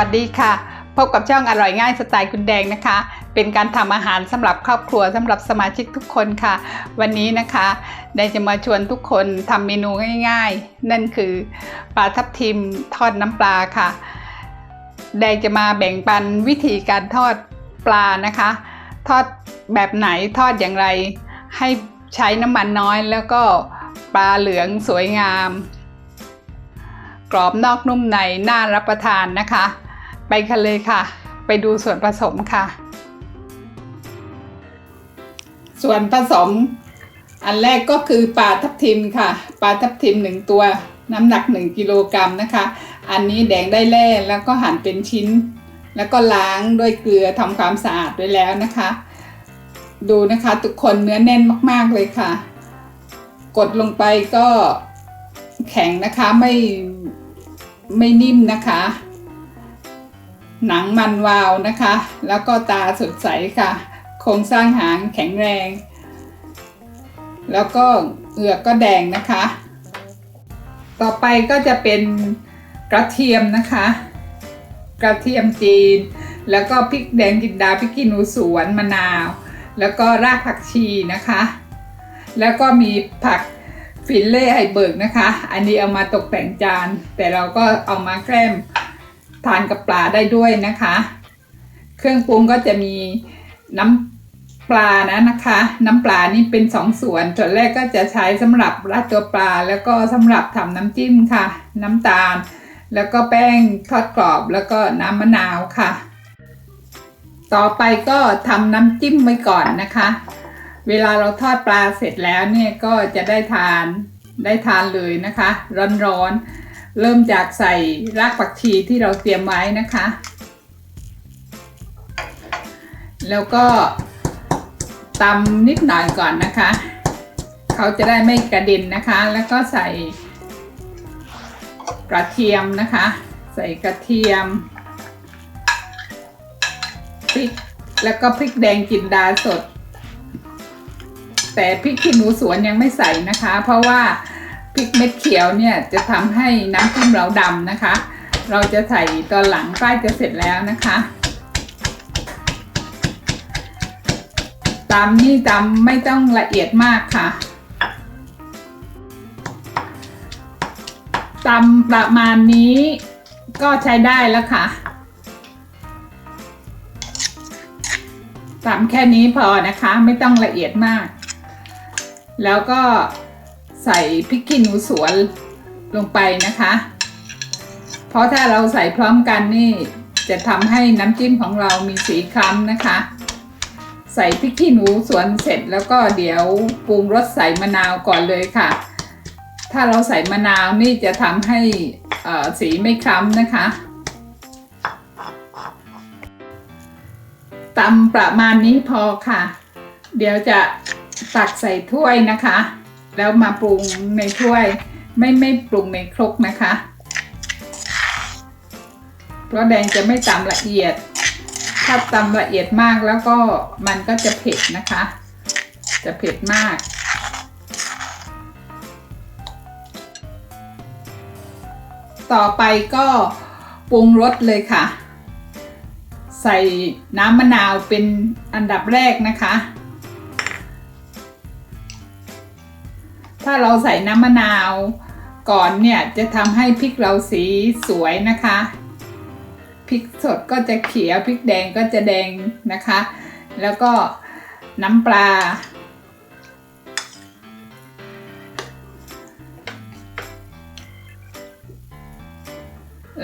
วัสดีค่ะ พบกับช่องอร่อยง่ายสไตล์คุณแดงนะคะ เป็นการทำอาหารสำหรับครอบครัวสำหรับสมาชิกทุกคนค่ะ วันนี้นะคะแดงจะมาชวนทุกคนทำเมนูง่าย ๆ นั่นคือปลาทับทิมทอดน้ำปลาค่ะ แดงจะมาแบ่งปันวิธีการทอดปลานะคะ ทอดแบบไหนทอดอย่างไร ให้ใช้น้ำมันน้อยแล้วก็ปลาเหลืองสวยงามกรอบนอกนุ่มในน่ารับประทานนะคะ ไปกันเลยค่ะ ไปดูส่วนผสมค่ะ ส่วนผสม อันแรกก็คือปลาทับทิมค่ะ ปลาทับทิมหนึ่งตัว น้ำหนัก 1 กิโลกรัมนะคะ อันนี้แดงได้แล่แล้วก็หั่นเป็นชิ้น แล้วก็ล้างด้วยเกลือทำความสะอาดด้วยแล้วนะคะ ดูนะคะทุกคนเนื้อแน่นมากๆเลยค่ะ กดลงไปก็แข็งนะคะไม่ไม่นิ่มนะคะ หนังมันวาวนะคะ แล้วก็ตาสดใสค่ะ โครงสร้างหางแข็งแรง แล้วก็เหงือกก็แดงนะคะ ต่อไปก็จะเป็นกระเทียมนะคะ กระเทียมจีน แล้วก็พริกแดงจินดาพริกขี้หนูสวนมะนาว แล้วก็รากผักชีนะคะ แล้วก็มีผักฟิลเล่ไฮเบิร์กนะคะ อันนี้เอามาตกแต่งจาน แต่เราก็เอามาแกล้ม ทานกับปลาได้ด้วยนะคะ เครื่องปรุงก็จะมีน้ำปลานะนะคะ น้ำปลานี่เป็นสองส่วน ส่วนแรกก็จะใช้สำหรับราดตัวปลา แล้วก็สำหรับทำน้ำจิ้มค่ะ น้ำตาล แล้วก็แป้งทอดกรอบแล้วก็น้ำมะนาวค่ะ ต่อไปก็ทำน้ำจิ้มไว้ก่อนนะคะ เวลาเราทอดปลาเสร็จแล้วเนี่ยก็จะได้ทานได้ทานเลยนะคะ ร้อนๆ เริ่มจากใส่รากผักชีที่เราเตรียมไว้นะคะ แล้วก็ตำนิดหน่อยก่อนนะคะ เขาจะได้ไม่กระเด็นนะคะ แล้วก็ใส่กระเทียมนะคะ ใส่กระเทียมพริกแล้วก็พริกแดงจินดาสด แต่พริกขี้หนูสวนยังไม่ใส่นะคะ เพราะว่า ริกเม็ดเขียวเนี่ยจะทำให้น้ำจิ้มเราดำนะคะ เราจะใส่ตอนหลังใกล้จะเสร็จแล้วนะคะตำนี่ตำไม่ต้องละเอียดมากค่ะตำประมาณนี้ก็ใช้ได้แล้วค่ะตำแค่นี้พอนะคะ ไม่ต้องละเอียดมาก แล้วก็ ใส่พริกขี้หนูสวนลงไปนะคะ เพราะถ้าเราใส่พร้อมกันนี่จะทำให้น้ำจิ้มของเรามีสีคล้ำนะคะ ใส่พริกขี้หนูสวนเสร็จแล้วก็เดี๋ยวปรุงรสใส่มะนาวก่อนเลยค่ะ ถ้าเราใส่มะนาวนี่จะทำให้สีไม่คล้ำนะคะตำประมาณนี้พอค่ะ เดี๋ยวจะตักใส่ถ้วยนะคะ แล้วมาปรุงในถ้วย ไม่ไม่ปรุงในครกนะคะ เพราะแดงจะไม่ตำละเอียด ถ้าตำละเอียดมากแล้วก็มันก็จะเผ็ดนะคะ จะเผ็ดมากต่อไปก็ปรุงรสเลยค่ะ ใส่น้ำมะนาวเป็นอันดับแรกนะคะ ถ้าเราใส่น้ำมะนาวก่อนเนี่ยจะทำให้พริกเราสีสวยนะคะพริกสดก็จะเขียวพริกแดงก็จะแดงนะคะ แล้วก็น้ำปลา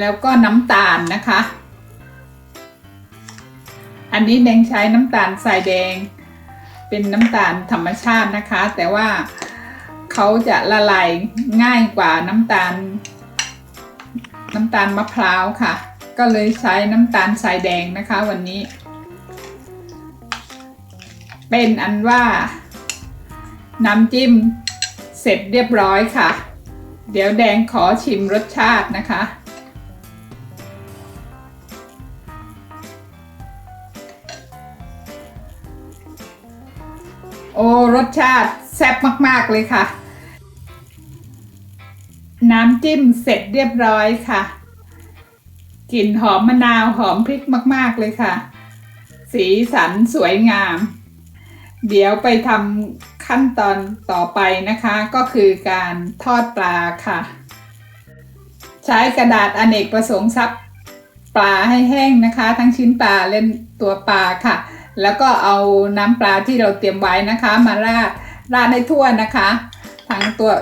แล้วก็น้ำตาลนะคะ อันนี้แดงใช้น้ำตาลทรายแดง เป็นน้ำตาลธรรมชาตินะคะ แต่ว่า เขาจะละลายง่ายกว่าน้ำตาล น้ำตาลมะพร้าวค่ะ ก็เลยใช้น้ำตาลทรายแดงนะคะวันนี้ เป็นอันว่า น้ำจิ้มเสร็จเรียบร้อยค่ะ เดี๋ยวแดงขอชิมรสชาตินะคะโอ้รสชาติแซ่บมาก ๆ เลยค่ะ น้ำจิ้มเสร็จเรียบร้อยค่ะ กลิ่นหอมมะนาวหอมพริกมาก ๆ เลยค่ะ สีสันสวยงาม เดี๋ยวไปทำขั้นตอนต่อไปนะคะ ก็คือการทอดปลาค่ะ ใช้กระดาษอเนกประสงค์ซับปลาให้แห้งนะคะ ทั้งชิ้นปลาและตัวปลาค่ะ แล้วก็เอาน้ำปลาที่เราเตรียมไว้นะคะ มาราดราดให้ทั่วนะคะ ทั้งตัว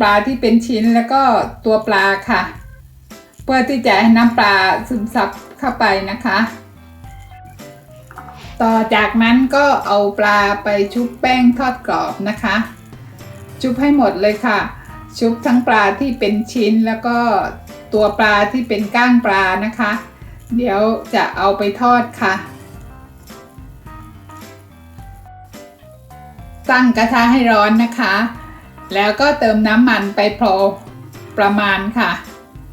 ปลาที่เป็นชิ้นแล้วก็ตัวปลาค่ะ เพื่อที่จะให้น้ำปลาซึมซับเข้าไปนะคะ ต่อจากนั้นก็เอาปลาไปชุบแป้งทอดกรอบนะคะ ชุบให้หมดเลยค่ะ ชุบทั้งปลาที่เป็นชิ้นแล้วก็ตัวปลาที่เป็นก้างปลานะคะ เดี๋ยวจะเอาไปทอดค่ะ ตั้งกระทะให้ร้อนนะคะ แล้วก็เติมน้ำมันไปพอประมาณค่ะ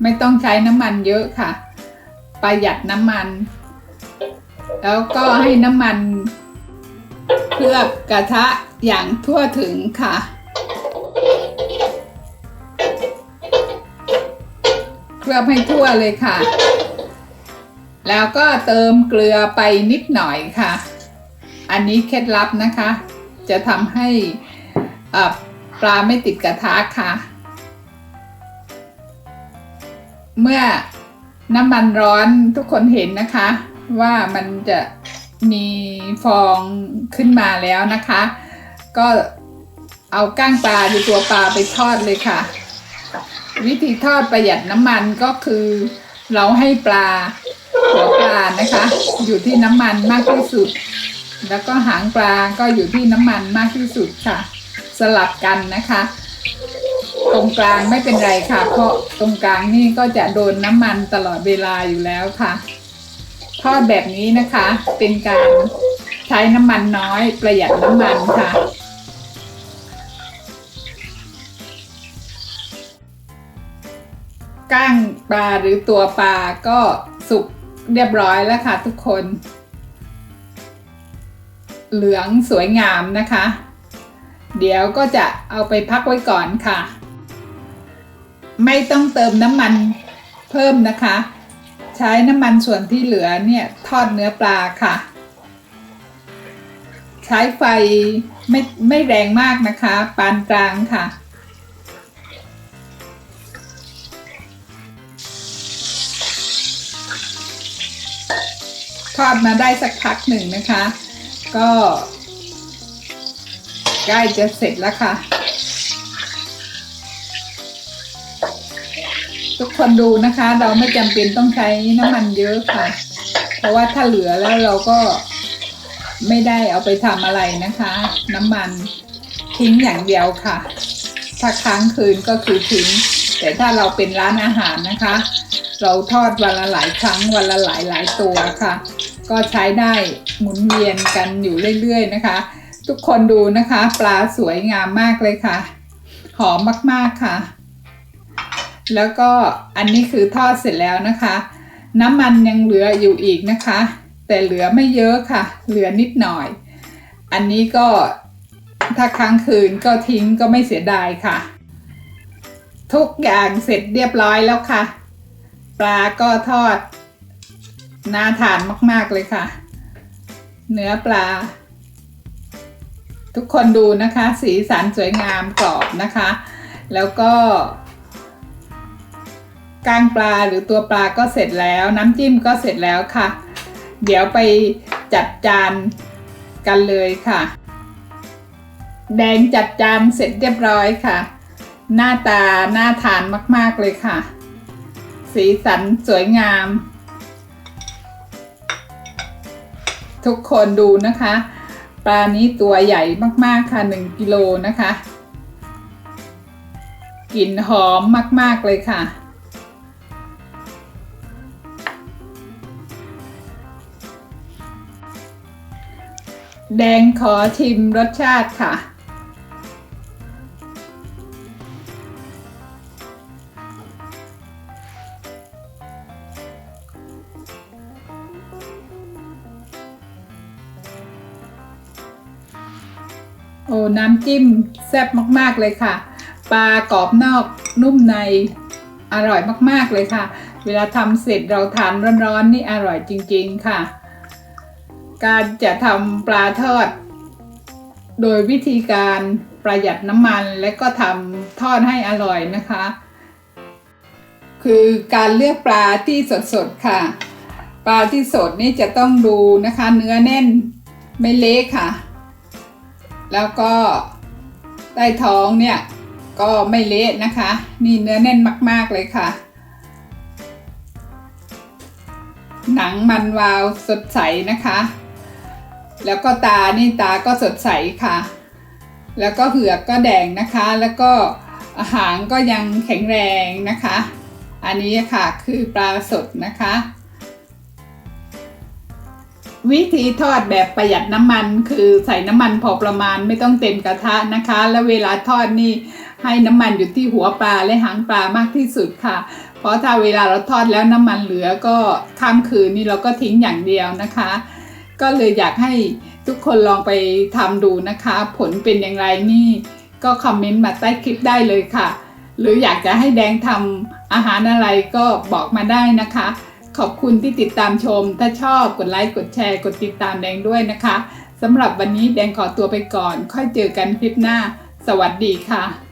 ไม่ต้องใช้น้ำมันเยอะค่ะ ประหยัดน้ำมัน แล้วก็ให้น้ำมันเคลือบกระทะอย่างทั่วถึงค่ะ เคลือบให้ทั่วเลยค่ะ แล้วก็เติมเกลือไปนิดหน่อยค่ะ อันนี้เคล็ดลับนะคะ จะทำให้อ่า ปลาไม่ติดกระทะค่ะ เมื่อน้ำมันร้อนทุกคนเห็นนะคะ ว่ามันจะมีฟองขึ้นมาแล้วนะคะ ก็เอาก้างปลาหรือตัวปลาไปทอดเลยค่ะ วิธีทอดประหยัดน้ำมันก็คือ เราให้ปลาหัวปลานะคะ อยู่ที่น้ำมันมากที่สุด แล้วก็หางปลาก็อยู่ที่น้ำมันมากที่สุดค่ะ สลับกันนะคะ ตรงกลางไม่เป็นไรค่ะ เพราะตรงกลางนี่ก็จะโดนน้ำมันตลอดเวลาอยู่แล้วค่ะ ทอดแบบนี้นะคะ เป็นการใช้น้ำมันน้อยประหยัดน้ำมันค่ะก้างปลาหรือตัวปลาก็สุกเรียบร้อยแล้วค่ะทุกคน เหลืองสวยงามนะคะ เดี๋ยวก็จะเอาไปพักไว้ก่อนค่ะ ไม่ต้องเติมน้ำมันเพิ่มนะคะ ใช้น้ำมันส่วนที่เหลือเนี่ยทอดเนื้อปลาค่ะ ใช้ไฟไม่ไม่แรงมากนะคะ ปานกลางค่ะ ทอดมาได้สักพักหนึ่งนะคะ ก็ ใกล้จะเสร็จแล้วค่ะ ทุกคนดูนะคะ เราไม่จำเป็นต้องใช้น้ำมันเยอะค่ะ เพราะว่าถ้าเหลือแล้วเราก็ไม่ได้เอาไปทำอะไรนะคะ น้ำมันทิ้งอย่างเดียวค่ะ ถ้าค้างคืนก็คือทิ้ง แต่ถ้าเราเป็นร้านอาหารนะคะ เราทอดวันละหลายครั้งวันละหลายหลายตัวค่ะ ก็ใช้ได้หมุนเวียนกันอยู่เรื่อยๆนะคะ ทุกคนดูนะคะ ปลาสวยงามมากเลยค่ะ หอมมากๆค่ะ แล้วก็อันนี้คือทอดเสร็จแล้วนะคะ น้ำมันยังเหลืออยู่อีกนะคะ แต่เหลือไม่เยอะค่ะ เหลือนิดหน่อย อันนี้ก็ถ้าค้างคืนก็ทิ้งก็ไม่เสียดายค่ะ ทุกอย่างเสร็จเรียบร้อยแล้วค่ะ ปลาก็ทอดน่าทานมากๆเลยค่ะ เนื้อปลา ทุกคนดูนะคะ สีสันสวยงามกรอบนะคะ แล้วก็ก้างปลาหรือตัวปลาก็เสร็จแล้ว น้ำจิ้มก็เสร็จแล้วค่ะ เดี๋ยวไปจัดจานกันเลยค่ะ แดงจัดจานเสร็จเรียบร้อยค่ะ หน้าตาน่าทานมาก ๆ เลยค่ะ สีสันสวยงาม ทุกคนดูนะคะ ปลานี้ตัวใหญ่มากๆค่ะ 1 กิโลนะคะ กลิ่นหอมมากๆเลยค่ะ แดงขอชิมรสชาติค่ะ จิ้มแซ่บมากๆเลยค่ะ ปลากรอบนอกนุ่มในอร่อยมากๆเลยค่ะ เวลาทำเสร็จเราทานร้อนๆนี่อร่อยจริงๆค่ะ การจะทำปลาทอด โดยวิธีการประหยัดน้ำมันและก็ทำทอดให้อร่อยนะคะ คือการเลือกปลาที่สดๆค่ะ ปลาที่สดนี่จะต้องดูนะคะ เนื้อแน่นไม่เละค่ะ แล้วก็ ใต้ท้องเนี่ยก็ไม่เละนะคะ นี่เนื้อแน่นมาก ๆ เลยค่ะ หนังมันวาวสดใสนะคะ แล้วก็ตานี่ตาก็สดใสค่ะ แล้วก็เหือกก็แดงนะคะ แล้วก็หางก็ยังแข็งแรงนะคะ อันนี้ค่ะคือปลาสดนะคะ วิธีทอดแบบประหยัดน้ำมันคือใส่น้ำมันพอประมาณไม่ต้องเต็มกระทะนะคะ แล้วเวลาทอดนี่ให้น้ำมันอยู่ที่หัวปลาและหางปลามากที่สุดค่ะ เพราะถ้าเวลาเราทอดแล้วน้ำมันเหลือก็ข้ามคืนนี่เราก็ทิ้งอย่างเดียวนะคะ ก็เลยอยากให้ทุกคนลองไปทำดูนะคะ ผลเป็นอย่างไรนี่ ก็คอมเมนต์มาใต้คลิปได้เลยค่ะ หรืออยากจะให้แดงทำอาหารอะไรก็บอกมาได้นะคะ ขอบคุณที่ติดตามชม ถ้าชอบกดไลค์ กดแชร์ กดติดตามแดงด้วยนะคะสำหรับวันนี้แดงขอตัวไปก่อน ค่อยเจอกันคลิปหน้า สวัสดีค่ะ